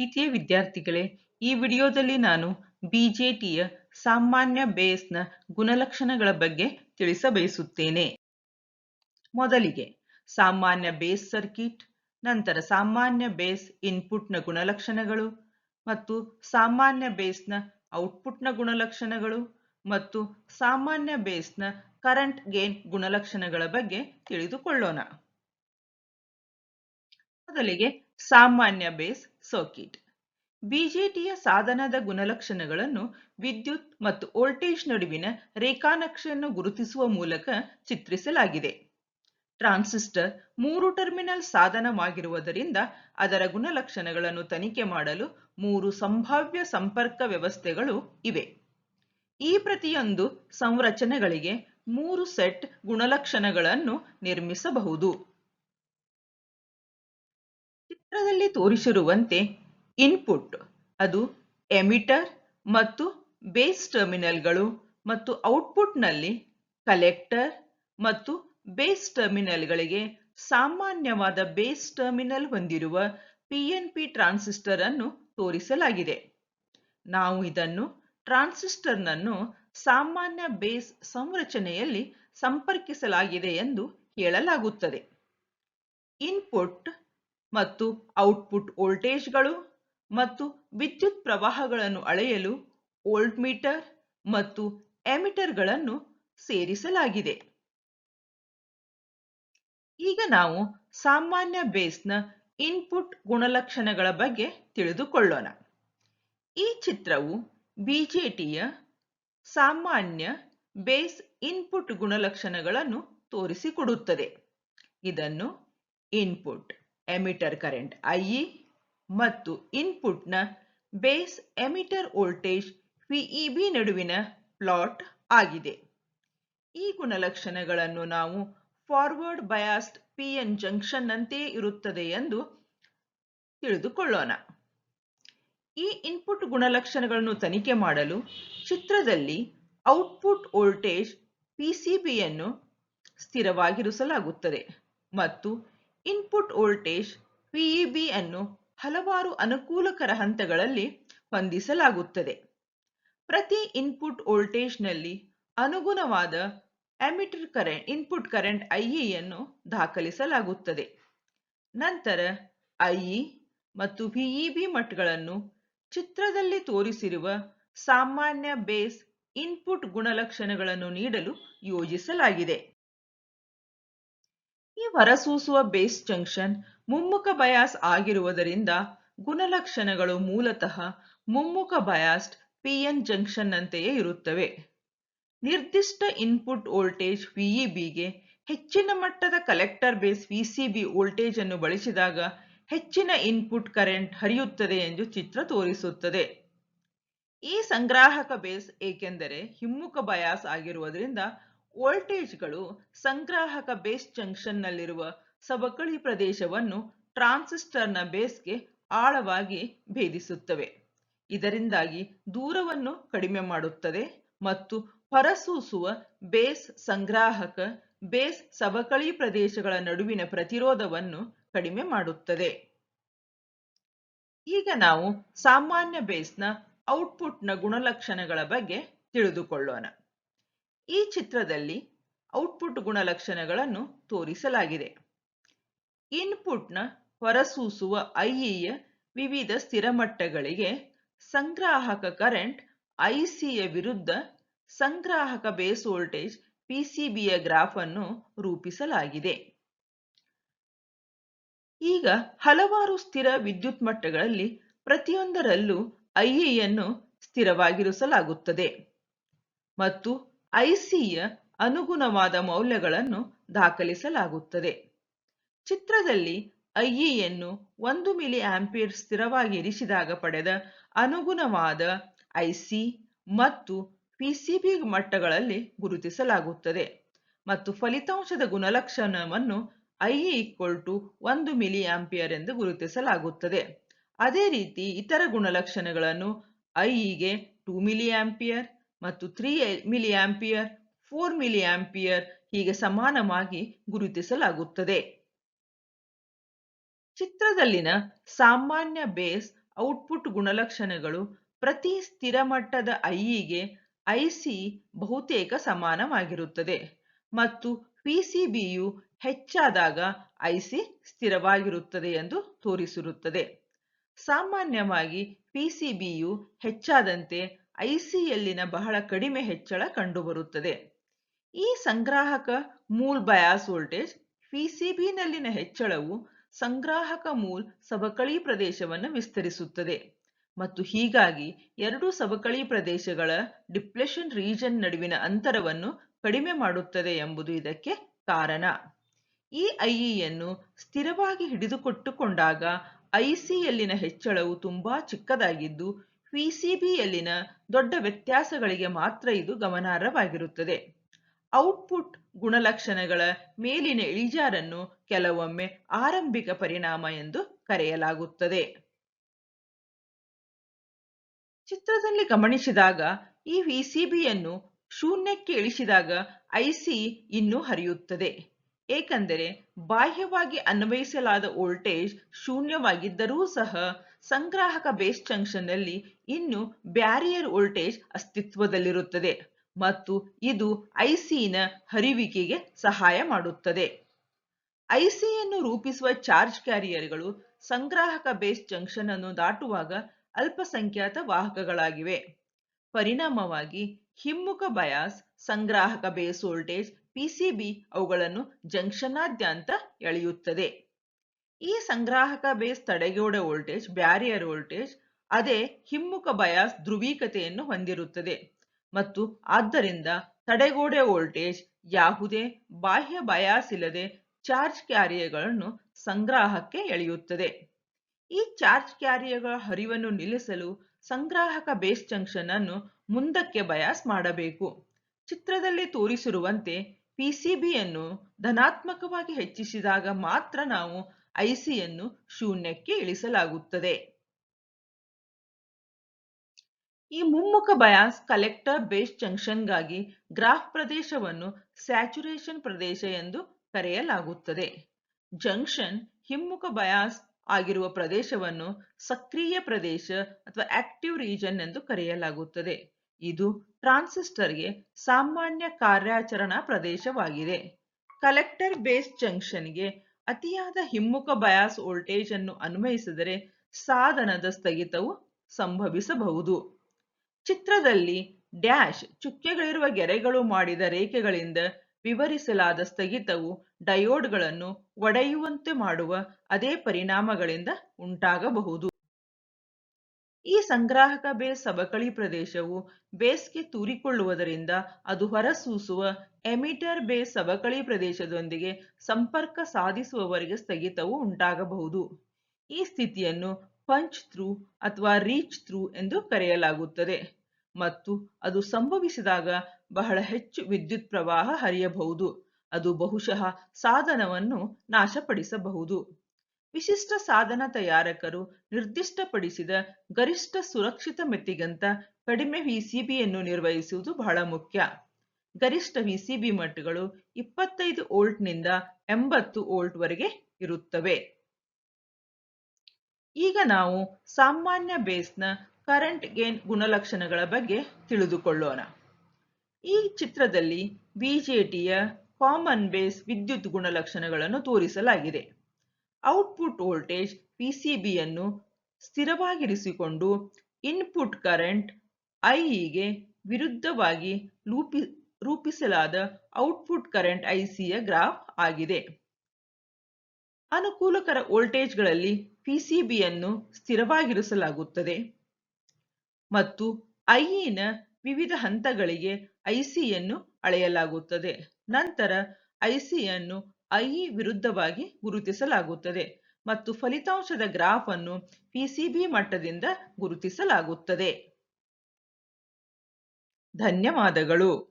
ಪ್ರೀತಿಯ ವಿದ್ಯಾರ್ಥಿಗಳೇ, ಈ ವಿಡಿಯೋದಲ್ಲಿ ನಾನು ಬಿಜೆಟಿಯ ಸಾಮಾನ್ಯ ಬೇಸ್ನ ಗುಣಲಕ್ಷಣಗಳ ಬಗ್ಗೆ ತಿಳಿಸಬಯಸುತ್ತೇನೆ ಮೊದಲಿಗೆ, ಸಾಮಾನ್ಯ ಬೇಸ್ ಸರ್ಕಿಟ್ ನಂತರ ಸಾಮಾನ್ಯ ಬೇಸ್ ಇನ್ಪುಟ್ನ ಗುಣಲಕ್ಷಣಗಳು ಮತ್ತು ಸಾಮಾನ್ಯ ಬೇಸ್ನ ಔಟ್ಪುಟ್ನ ಗುಣಲಕ್ಷಣಗಳು ಮತ್ತು ಸಾಮಾನ್ಯ ಬೇಸ್ನ ಕರೆಂಟ್ ಗೇನ್ ಗುಣಲಕ್ಷಣಗಳ ಬಗ್ಗೆ ತಿಳಿದುಕೊಳ್ಳೋಣ. ಮೊದಲಿಗೆ, ಸಾಮಾನ್ಯ ಬೇಸ್ ಸರ್ಕಿಟ್ ಬಿಜೆಟಿಯ ಸಾಧನದ ಗುಣಲಕ್ಷಣಗಳನ್ನು ವಿದ್ಯುತ್ ಮತ್ತು ವೋಲ್ಟೇಜ್ ನಡುವಿನ ರೇಖಾನಕ್ಷೆಯನ್ನು ಗುರುತಿಸುವ ಮೂಲಕ ಚಿತ್ರಿಸಲಾಗಿದೆ. ಟ್ರಾನ್ಸಿಸ್ಟರ್ ಮೂರು ಟರ್ಮಿನಲ್ ಸಾಧನವಾಗಿರುವುದರಿಂದ ಅದರ ಗುಣಲಕ್ಷಣಗಳನ್ನು ತನಿಖೆ ಮಾಡಲು ಮೂರು ಸಂಭಾವ್ಯ ಸಂಪರ್ಕ ವ್ಯವಸ್ಥೆಗಳು ಇವೆ. ಈ ಪ್ರತಿಯೊಂದು ಸಂರಚನೆಗಳಿಗೆ ಮೂರು ಸೆಟ್ ಗುಣಲಕ್ಷಣಗಳನ್ನು ನಿರ್ಮಿಸಬಹುದು. ಚಿತ್ರದಲ್ಲಿ ತೋರಿಸಿರುವಂತೆ ಇನ್ಪುಟ್ ಅದು ಎಮಿಟರ್ ಮತ್ತು ಬೇಸ್ ಟರ್ಮಿನಲ್ಗಳು ಮತ್ತು ಔಟ್ಪುಟ್ನಲ್ಲಿ ಕಲೆಕ್ಟರ್ ಮತ್ತು ಬೇಸ್ ಟರ್ಮಿನಲ್ಗಳಿಗೆ ಸಾಮಾನ್ಯವಾದ ಬೇಸ್ ಟರ್ಮಿನಲ್ ಹೊಂದಿರುವ ಪಿಎನ್ಪಿ ಟ್ರಾನ್ಸಿಸ್ಟರ್ ಅನ್ನು ತೋರಿಸಲಾಗಿದೆ. ನಾವು ಇದನ್ನು ಟ್ರಾನ್ಸಿಸ್ಟರ್ನನ್ನು ಸಾಮಾನ್ಯ ಬೇಸ್ ಸಂರಚನೆಯಲ್ಲಿ ಸಂಪರ್ಕಿಸಲಾಗಿದೆ ಎಂದು ಹೇಳಲಾಗುತ್ತದೆ. ಇನ್ಪುಟ್ ಮತ್ತು ಔಟ್ಪುಟ್ ವೋಲ್ಟೇಜ್ಗಳು ಮತ್ತು ವಿದ್ಯುತ್ ಪ್ರವಾಹಗಳನ್ನು ಅಳೆಯಲು ವೋಲ್ಟ್ ಮೀಟರ್ ಮತ್ತು ಎಮಿಟರ್ಗಳನ್ನು ಸೇರಿಸಲಾಗಿದೆ. ಈಗ ನಾವು ಸಾಮಾನ್ಯ ಬೇಸ್ನ ಇನ್ಪುಟ್ ಗುಣಲಕ್ಷಣಗಳ ಬಗ್ಗೆ ತಿಳಿದುಕೊಳ್ಳೋಣ. ಈ ಚಿತ್ರವು ಬಿಜೆಟಿಯ ಸಾಮಾನ್ಯ ಬೇಸ್ ಇನ್ಪುಟ್ ಗುಣಲಕ್ಷಣಗಳನ್ನು ತೋರಿಸಿಕೊಡುತ್ತದೆ. ಇದನ್ನು ಇನ್ಪುಟ್ ಎಮಿಟರ್ ಕರೆಂಟ್ ಐಇ ಮತ್ತು ಇನ್ಪುಟ್ನ base emitter voltage V E B ನಡುವಿನ ಪ್ಲಾಟ್ ಆಗಿದೆ. ಈ ಗುಣಲಕ್ಷಣಗಳನ್ನು ನಾವು ಫಾರ್ವರ್ಡ್ ಬಯಾಸ್ಡ್ ಪಿಎನ್ ಜಂಕ್ಷನ್ ನಂತೆಯೇ ಇರುತ್ತದೆ ಎಂದು ತಿಳಿದುಕೊಳ್ಳೋಣ. ಈ ಇನ್ಪುಟ್ ಗುಣಲಕ್ಷಣಗಳನ್ನು ತನಿಖೆ ಮಾಡಲು ಚಿತ್ರದಲ್ಲಿ ಔಟ್ಪುಟ್ ವೋಲ್ಟೇಜ್ ಪಿಸಿಬಿಯನ್ನು ಸ್ಥಿರವಾಗಿರಿಸಲಾಗುತ್ತದೆ ಮತ್ತು ಇನ್ಪುಟ್ ವೋಲ್ಟೇಜ್ ವಿಇಬಿ ಅನ್ನು ಹಲವಾರು ಅನುಕೂಲಕರ ಹಂತಗಳಲ್ಲಿ ಹೊಂದಿಸಲಾಗುತ್ತದೆ. ಪ್ರತಿ ಇನ್ಪುಟ್ ವೋಲ್ಟೇಜ್ನಲ್ಲಿ ಅನುಗುಣವಾದ ಎಮಿಟರ್ ಕರೆಂಟ್, ಇನ್ಪುಟ್ ಕರೆಂಟ್ ಐಇಯನ್ನು ದಾಖಲಿಸಲಾಗುತ್ತದೆ. ನಂತರ ಐಇ ಮತ್ತು ವಿಇಬಿ ಮಟ್ಟಗಳನ್ನು ಚಿತ್ರದಲ್ಲಿ ತೋರಿಸಿರುವ ಸಾಮಾನ್ಯ ಬೇಸ್ ಇನ್ಪುಟ್ ಗುಣಲಕ್ಷಣಗಳನ್ನು ನೀಡಲು ಯೋಜಿಸಲಾಗಿದೆ. ಈ ಹೊರಸೂಸುವ ಬೇಸ್ ಜಂಕ್ಷನ್ ಮುಮ್ಮುಖ ಬಯಾಸ್ ಆಗಿರುವುದರಿಂದ ಗುಣಲಕ್ಷಣಗಳು ಮೂಲತಃ ಮುಮ್ಮುಖ ಬಯಾಸ್ಡ್ ಪಿಎನ್ ಜಂಕ್ಷನ್ ನಂತೆಯೇ ಇರುತ್ತವೆ. ನಿರ್ದಿಷ್ಟ ಇನ್ಪುಟ್ ವೋಲ್ಟೇಜ್ ವಿಇಬಿಗೆ ಹೆಚ್ಚಿನ ಮಟ್ಟದ ಕಲೆಕ್ಟರ್ ಬೇಸ್ ವಿಸಿಬಿ ವೋಲ್ಟೇಜ್ ಅನ್ನು ಬಳಸಿದಾಗ ಹೆಚ್ಚಿನ ಇನ್ಪುಟ್ ಕರೆಂಟ್ ಹರಿಯುತ್ತದೆ ಎಂದು ಚಿತ್ರ ತೋರಿಸುತ್ತದೆ. ಈ ಸಂಗ್ರಾಹಕ ಬೇಸ್ ಏಕೆಂದರೆ ಹಿಮ್ಮುಖ ಬಯಾಸ್ ಆಗಿರುವುದರಿಂದ ವೋಲ್ಟೇಜ್ಗಳು ಸಂಗ್ರಾಹಕ ಬೇಸ್ ಜಂಕ್ಷನ್ನಲ್ಲಿರುವ ಸವಕಳಿ ಪ್ರದೇಶವನ್ನು ಟ್ರಾನ್ಸಿಸ್ಟರ್ನ ಬೇಸ್ಗೆ ಆಳವಾಗಿ ಭೇದಿಸುತ್ತವೆ. ಇದರಿಂದಾಗಿ ದೂರವನ್ನು ಕಡಿಮೆ ಮಾಡುತ್ತದೆ ಮತ್ತು ಹೊರಸೂಸುವ ಬೇಸ್ ಸಂಗ್ರಾಹಕ ಬೇಸ್ ಸವಕಳಿ ಪ್ರದೇಶಗಳ ನಡುವಿನ ಪ್ರತಿರೋಧವನ್ನು ಕಡಿಮೆ ಮಾಡುತ್ತದೆ. ಈಗ ನಾವು ಸಾಮಾನ್ಯ ಬೇಸ್ನ ಔಟ್ಪುಟ್ನ ಗುಣಲಕ್ಷಣಗಳ ಬಗ್ಗೆ ತಿಳಿದುಕೊಳ್ಳೋಣ. ಈ ಚಿತ್ರದಲ್ಲಿ ಔಟ್ಪುಟ್ ಗುಣಲಕ್ಷಣಗಳನ್ನು ತೋರಿಸಲಾಗಿದೆ. ಇನ್ಪುಟ್ನ ಹೊರಸೂಸುವ ಐಇಯ ವಿವಿಧ ಸ್ಥಿರ ಮಟ್ಟಗಳಿಗೆ ಸಂಗ್ರಾಹಕ ಕರೆಂಟ್ ಐಸಿಯ ವಿರುದ್ಧ ಸಂಗ್ರಾಹಕ ಬೇಸ್ ವೋಲ್ಟೇಜ್ ಪಿಸಿಬಿಯ ಗ್ರಾಫ್ ಅನ್ನು ರೂಪಿಸಲಾಗಿದೆ. ಈಗ ಹಲವಾರು ಸ್ಥಿರ ವಿದ್ಯುತ್ ಮಟ್ಟಗಳಲ್ಲಿ ಪ್ರತಿಯೊಂದರಲ್ಲೂ ಐಇಯನ್ನು ಸ್ಥಿರವಾಗಿರಿಸಲಾಗುತ್ತದೆ. ಮತ್ತು ಐಸಿಯ ಅನುಗುಣವಾದ ಮೌಲ್ಯಗಳನ್ನು ದಾಖಲಿಸಲಾಗುತ್ತದೆ. ಚಿತ್ರದಲ್ಲಿ ಐಇಯನ್ನು ಒಂದು ಮಿಲಿ ಆಂಪಿಯರ್ ಸ್ಥಿರವಾಗಿ ಇರಿಸಿದಾಗ ಪಡೆದ ಅನುಗುಣವಾದ ಐಸಿ ಮತ್ತು ಪಿಸಿಬಿ ಮಟ್ಟಗಳಲ್ಲಿ ಗುರುತಿಸಲಾಗುತ್ತದೆ ಮತ್ತು ಫಲಿತಾಂಶದ ಗುಣಲಕ್ಷಣವನ್ನು ಐಇ ಒಂದು ಮಿಲಿ ಆಂಪಿಯರ್ ಎಂದು ಗುರುತಿಸಲಾಗುತ್ತದೆ. ಅದೇ ರೀತಿ ಇತರ ಗುಣಲಕ್ಷಣಗಳನ್ನು ಐಇಗೆ ಟೂ ಮಿಲಿ ಆಂಪಿಯರ್ ಮತ್ತು three milli ampere four milli ampere ಹೀಗೆ ಸಮಾನವಾಗಿ ಗುರುತಿಸಲಾಗುತ್ತದೆ. ಚಿತ್ರದಲ್ಲಿನ ಸಾಮಾನ್ಯ ಬೇಸ್ ಔಟ್ಪುಟ್ ಗುಣಲಕ್ಷಣಗಳು ಪ್ರತಿ ಸ್ಥಿರ ಮಟ್ಟದ ಐಇಗೆ ಐಸಿ ಬಹುತೇಕ ಸಮಾನವಾಗಿರುತ್ತದೆ ಮತ್ತು ಪಿಸಿಬಿಯು ಹೆಚ್ಚಾದಾಗ ಐಸಿ ಸ್ಥಿರವಾಗಿರುತ್ತದೆ ಎಂದು ತೋರಿಸಿರುತ್ತದೆ. ಸಾಮಾನ್ಯವಾಗಿ ಪಿಸಿಬಿಯು ಹೆಚ್ಚಾದಂತೆ ಐಸಿಯಲ್ಲಿನ ಬಹಳ ಕಡಿಮೆ ಹೆಚ್ಚಳ ಕಂಡುಬರುತ್ತದೆ. ಈ ಸಂಗ್ರಾಹಕ ಮೂಲ್ ಬಯಾಸ್ ವೋಲ್ಟೇಜ್ ಪಿಸಿಬಿನಲ್ಲಿನ ಹೆಚ್ಚಳವು ಸಂಗ್ರಾಹಕ ಮೂಲ್ ಸವಕಳಿ ಪ್ರದೇಶವನ್ನು ವಿಸ್ತರಿಸುತ್ತದೆ ಮತ್ತು ಹೀಗಾಗಿ ಎರಡು ಸವಕಳಿ ಪ್ರದೇಶಗಳ ಡಿಪ್ಲೆಷನ್ ರೀಜನ್ ನಡುವಿನ ಅಂತರವನ್ನು ಕಡಿಮೆ ಮಾಡುತ್ತದೆ ಎಂಬುದು ಇದಕ್ಕೆ ಕಾರಣ. ಈ ಐಇಯನ್ನು ಸ್ಥಿರವಾಗಿ ಹಿಡಿದುಕೊಟ್ಟುಕೊಂಡಾಗ ಐಸಿಯಲ್ಲಿನ ಹೆಚ್ಚಳವು ತುಂಬಾ ಚಿಕ್ಕದಾಗಿದ್ದು ಪಿಸಿಬಿಯಲ್ಲಿನ ದೊಡ್ಡ ವ್ಯತ್ಯಾಸಗಳಿಗೆ ಮಾತ್ರ ಇದು ಗಮನಾರ್ಹವಾಗಿರುತ್ತದೆ. ಔಟ್ಪುಟ್ ಗುಣಲಕ್ಷಣಗಳ ಮೇಲಿನ ಇಳಿಜಾರನ್ನು ಕೆಲವೊಮ್ಮೆ ಆರಂಭಿಕ ಪರಿಣಾಮ ಎಂದು ಕರೆಯಲಾಗುತ್ತದೆ. ಚಿತ್ರದಲ್ಲಿ ಗಮನಿಸಿದಾಗ ಈ ವಿಸಿಬಿಯನ್ನು ಶೂನ್ಯಕ್ಕೆ ಇಳಿಸಿದಾಗ ಐಸಿ ಇನ್ನೂ ಹರಿಯುತ್ತದೆ. ಏಕೆಂದರೆ ಬಾಹ್ಯವಾಗಿ ಅನ್ವಯಿಸಲಾದ ವೋಲ್ಟೇಜ್ ಶೂನ್ಯವಾಗಿದ್ದರೂ ಸಹ ಸಂಗ್ರಾಹಕ ಬೇಸ್ ಜಂಕ್ಷನ್ನಲ್ಲಿ ಇನ್ನೂ ಬ್ಯಾರಿಯರ್ ವೋಲ್ಟೇಜ್ ಅಸ್ತಿತ್ವದಲ್ಲಿರುತ್ತದೆ ಮತ್ತು ಇದು ಐಸಿನ ಹರಿವಿಕೆಗೆ ಸಹಾಯ ಮಾಡುತ್ತದೆ. ಐಸಿಯನ್ನು ರೂಪಿಸುವ ಚಾರ್ಜ್ ಕ್ಯಾರಿಯರ್ಗಳು ಸಂಗ್ರಾಹಕ ಬೇಸ್ ಜಂಕ್ಷನ್ ಅನ್ನು ದಾಟುವಾಗ ಅಲ್ಪಸಂಖ್ಯಾತ ವಾಹಕಗಳಾಗಿವೆ. ಪರಿಣಾಮವಾಗಿ ಹಿಮ್ಮುಖ bias, ಸಂಗ್ರಾಹಕ base voltage, P C B ಅವುಗಳನ್ನು ಜಂಕ್ಷನ್ನಾದ್ಯಂತ ಎಳೆಯುತ್ತದೆ. ಈ ಸಂಗ್ರಾಹಕ ಬೇಸ್ ತಡೆಗೋಡೆ ವೋಲ್ಟೇಜ್, ಬ್ಯಾರಿಯರ್ ವೋಲ್ಟೇಜ್, ಅದೇ ಹಿಮ್ಮುಖ ಬಯಾಸ್ ಧ್ರುವೀಕತೆಯನ್ನು ಹೊಂದಿರುತ್ತದೆ. ಮತ್ತು ಆದ್ದರಿಂದ ತಡೆಗೋಡೆ ವೋಲ್ಟೇಜ್ ಯಾವುದೇ ಬಾಹ್ಯ ಬಯಾಸ್ ಇಲ್ಲದೆ ಚಾರ್ಜ್ ಕ್ಯಾರಿಯರ್ಗಳನ್ನು ಸಂಗ್ರಾಹಕ್ಕೆ ಎಳೆಯುತ್ತದೆ. ಈ ಚಾರ್ಜ್ ಕ್ಯಾರಿಯರ್ಗಳ ಹರಿವನ್ನು ನಿಲ್ಲಿಸಲು ಸಂಗ್ರಾಹಕ ಬೇಸ್ ಜಂಕ್ಷನ್ ಅನ್ನು ಮುಂದಕ್ಕೆ ಬಯಾಸ್ ಮಾಡಬೇಕು. ಚಿತ್ರದಲ್ಲಿ ತೋರಿಸಿರುವಂತೆ ಪಿಸಿಬಿಯನ್ನು ಧನಾತ್ಮಕವಾಗಿ ಹೆಚ್ಚಿಸಿದಾಗ ಮಾತ್ರ ನಾವು ಐಸಿಯನ್ನು ಶೂನ್ಯಕ್ಕೆ ಇಳಿಸಲಾಗುತ್ತದೆ. ಈ ಮುಮ್ಮುಖ ಬಯಾಸ್ ಕಲೆಕ್ಟರ್ ಬೇಸ್ ಜಂಕ್ಷನ್ಗಾಗಿ ಗ್ರಾಫ್ ಪ್ರದೇಶವನ್ನು ಸ್ಯಾಚುರೇಷನ್ ಪ್ರದೇಶ ಎಂದು ಕರೆಯಲಾಗುತ್ತದೆ. ಜಂಕ್ಷನ್ ಹಿಮ್ಮುಖ ಬಯಾಸ್ ಆಗಿರುವ ಪ್ರದೇಶವನ್ನು ಸಕ್ರಿಯ ಪ್ರದೇಶ ಅಥವಾ ಆಕ್ಟಿವ್ ರೀಜನ್ ಎಂದು ಕರೆಯಲಾಗುತ್ತದೆ. ಇದು ಟ್ರಾನ್ಸಿಸ್ಟರ್ಗೆ ಸಾಮಾನ್ಯ ಕಾರ್ಯಾಚರಣಾ ಪ್ರದೇಶವಾಗಿದೆ. ಕಲೆಕ್ಟರ್ ಬೇಸ್ ಜಂಕ್ಷನ್ಗೆ ಅತಿಯಾದ ಹಿಮ್ಮುಖ ಬಯಾಸ್ ವೋಲ್ಟೇಜ್ ಅನ್ನು ಅನ್ವಯಿಸಿದರೆ ಸಾಧನದ ಸ್ಥಗಿತವು ಸಂಭವಿಸಬಹುದು. ಚಿತ್ರದಲ್ಲಿ ಡ್ಯಾಶ್ ಚುಕ್ಕೆಗಳಿರುವ ಗೆರೆಗಳು ಮಾಡಿದ ರೇಖೆಗಳಿಂದ ವಿವರಿಸಲಾದ ಸ್ಥಗಿತವು ಡಯೋಡ್ಗಳನ್ನು ಒಡೆಯುವಂತೆ ಮಾಡುವ ಅದೇ ಪರಿಣಾಮಗಳಿಂದ ಉಂಟಾಗಬಹುದು. ಈ ಸಂಗ್ರಾಹಕ ಬೇಸ್ ಸವಕಳಿ ಪ್ರದೇಶವು ಬೇಸ್ಗೆ ತೂರಿಕೊಳ್ಳುವುದರಿಂದ ಅದು ಹೊರಸೂಸುವ ಎಮಿಟರ್ ಬೇಸ್ ಸವಕಳಿ ಪ್ರದೇಶದೊಂದಿಗೆ ಸಂಪರ್ಕ ಸಾಧಿಸುವವರೆಗೆ ಸ್ಥಗಿತವು ಉಂಟಾಗಬಹುದು. ಈ ಸ್ಥಿತಿಯನ್ನು ಪಂಚ್ ಥ್ರೂ ಅಥವಾ ರೀಚ್ ಥ್ರೂ ಎಂದು ಕರೆಯಲಾಗುತ್ತದೆ ಮತ್ತು ಅದು ಸಂಭವಿಸಿದಾಗ ಬಹಳ ಹೆಚ್ಚು ವಿದ್ಯುತ್ ಪ್ರವಾಹ ಹರಿಯಬಹುದು. ಅದು ಬಹುಶಃ ಸಾಧನವನ್ನು ನಾಶಪಡಿಸಬಹುದು. ವಿಶಿಷ್ಟ ಸಾಧನ ತಯಾರಕರು ನಿರ್ದಿಷ್ಟಪಡಿಸಿದ ಗರಿಷ್ಠ ಸುರಕ್ಷಿತ ಮಿತಿಗಿಂತ ಕಡಿಮೆ ವಿಸಿಬಿಯನ್ನು ನಿರ್ವಹಿಸುವುದು ಬಹಳ ಮುಖ್ಯ. ಗರಿಷ್ಠ ವಿಸಿಬಿ ಮಟ್ಟಗಳು ಇಪ್ಪತ್ತೈದು ವೋಲ್ಟ್ನಿಂದ ಎಂಬತ್ತು ವೋಲ್ಟ್ ವರೆಗೆ ಇರುತ್ತವೆ. ಈಗ ನಾವು ಸಾಮಾನ್ಯ ಬೇಸ್ನ ಕರೆಂಟ್ ಗೇನ್ ಗುಣಲಕ್ಷಣಗಳ ಬಗ್ಗೆ ತಿಳಿದುಕೊಳ್ಳೋಣ. ಈ ಚಿತ್ರದಲ್ಲಿ ಬಿಜೆಟಿಯ ಕಾಮನ್ ಬೇಸ್ ವಿದ್ಯುತ್ ಗುಣಲಕ್ಷಣಗಳನ್ನು ತೋರಿಸಲಾಗಿದೆ. ಔಟ್ಪುಟ್ ವೋಲ್ಟೇಜ್ ಪಿಸಿಬಿಯನ್ನು ಸ್ಥಿರವಾಗಿರಿಸಿಕೊಂಡು ಇನ್ಪುಟ್ ಕರೆಂಟ್ ಐಇಗೆ ವಿರುದ್ಧವಾಗಿ ಲೂಪಿ ರೂಪಿಸಲಾದ ಔಟ್ಪುಟ್ ಕರೆಂಟ್ ಐಸಿಯ ಗ್ರಾಫ್ ಆಗಿದೆ. ಅನುಕೂಲಕರ ವೋಲ್ಟೇಜ್ಗಳಲ್ಲಿ ಪಿಸಿಬಿಯನ್ನು ಸ್ಥಿರವಾಗಿರಿಸಲಾಗುತ್ತದೆ. ಮತ್ತು ಐಇನ ವಿವಿಧ ಹಂತಗಳಿಗೆ ಐಸಿಯನ್ನು ಅಳೆಯಲಾಗುತ್ತದೆ. ನಂತರ ಐಸಿಯನ್ನು ಐಇ ವಿರುದ್ಧವಾಗಿ ಗುರುತಿಸಲಾಗುತ್ತದೆ ಮತ್ತು ಫಲಿತಾಂಶದ ಗ್ರಾಫ್ ಅನ್ನು ಪಿಸಿಬಿ ಮಟ್ಟದಿಂದ ಗುರುತಿಸಲಾಗುತ್ತದೆ. ಧನ್ಯವಾದಗಳು.